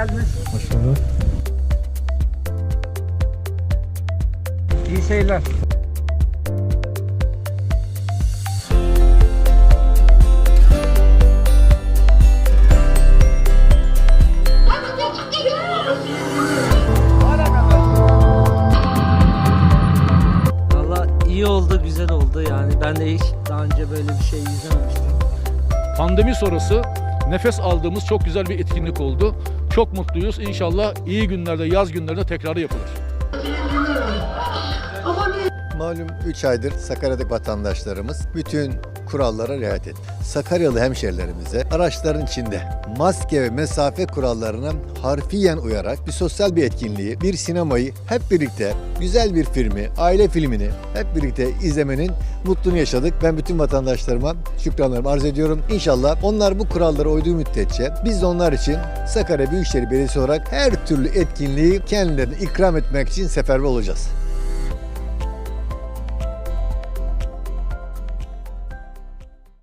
Hoş bulduk. İyi seyirler. İyi oldu, güzel oldu yani. Ben de hiç daha önce böyle bir şey izlememiştim. Pandemi sonrası nefes aldığımız çok güzel bir etkinlik oldu. Çok mutluyuz. İnşallah iyi günlerde, yaz günlerinde tekrarı yapılır. Malum 3 aydır Sakarya'daki vatandaşlarımız bütün kurallara riayet etti. Sakaryalı hemşerilerimize araçların içinde maske ve mesafe kurallarına harfiyen uyarak bir sosyal bir etkinliği, bir sinemayı hep birlikte güzel bir filmi, aile filmini hep birlikte izlemenin mutluluğunu yaşadık. Ben bütün vatandaşlarıma şükranlarımı arz ediyorum. İnşallah onlar bu kurallara uyduğu müddetçe biz de onlar için Sakarya Büyükşehir Belediyesi olarak her türlü etkinliği kendilerine ikram etmek için seferber olacağız.